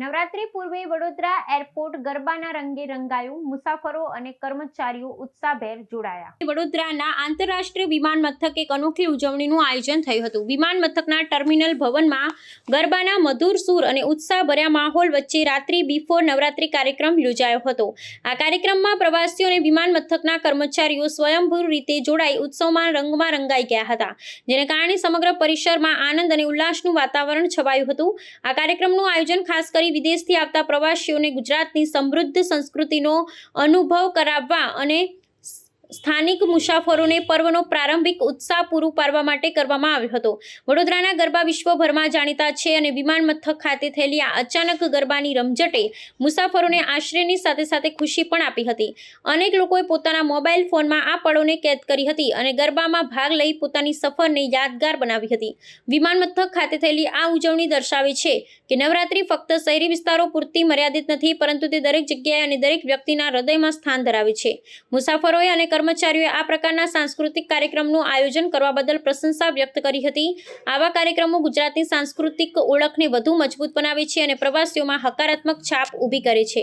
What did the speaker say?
નવરાત્રી પૂર્વે વડોદરા એરપોર્ટ ગરબાના રંગે રંગાયું, મુસાફરો અને કર્મચારીઓ ઉત્સાહભેર જોડાયા. વડોદરાના આંતરરાષ્ટ્રીય વિમાન મથકે એક અનોખી ઉજવણીનું આયોજન થયું હતું. વિમાન મથકના ટર્મિનલ ભવનમાં ગરબાના મધુર સૂર અને ઉત્સાહભર્યા માહોલ વચ્ચે રાત્રિ બિફોર નવરાત્રી કાર્યક્રમ યોજાયો હતો. આ કાર્યક્રમમાં પ્રવાસીઓ અને વિમાન મથકના કર્મચારીઓ સ્વયંભૂ રીતે જોડાઈ ઉત્સવમાં રંગમાં રંગાઈ ગયા હતા. જેને કારણે સમગ્ર પરિસરમાં આનંદ અને ઉલ્લાસનું વાતાવરણ છવાયું હતું. આ કાર્યક્રમનું આયોજન ખાસ કરી વિદેશથી આવતા પ્રવાસીઓને ગુજરાતની સમૃદ્ધ સંસ્કૃતિનો અનુભવ કરાવવા અને સ્થાનિક મુસાફરોને પર્વનો પ્રારંભિક ઉત્સાહ પૂરું પાડવા માટે કરવામાં આવ્યો હતો. વડોદરાના ગરબા વિશ્વભરમાં જાણીતા છે અને વિમાન મથક ખાતે થયેલી આ અચાનક ગરબાની રમઝટે મુસાફરોને આશ્રયની સાથે સાથે ખુશી પણ આપી હતી. અનેક લોકોએ પોતાના મોબાઈલ ફોનમાં આ પળોને કેદ કરી હતી અને ગરબામાં ભાગ લઈ પોતાની સફરને યાદગાર બનાવી હતી. વિમાન મથક ખાતે થયેલી આ ઉજવણી દર્શાવે છે કે નવરાત્રી ફક્ત શહેરી વિસ્તારો પૂરતી મર્યાદિત નથી, પરંતુ તે દરેક જગ્યાએ અને દરેક વ્યક્તિના હૃદયમાં સ્થાન ધરાવે છે. મુસાફરોએ અને કર્મચારીઓએ આ પ્રકારના સાંસ્કૃતિક કાર્યક્રમનું આયોજન કરવા બદલ પ્રશંસા વ્યક્ત કરી હતી. આવા કાર્યક્રમો ગુજરાતની સાંસ્કૃતિક ઓળખને વધુ મજબૂત બનાવે છે અને પ્રવાસીઓમાં હકારાત્મક છાપ ઊભી કરે છે.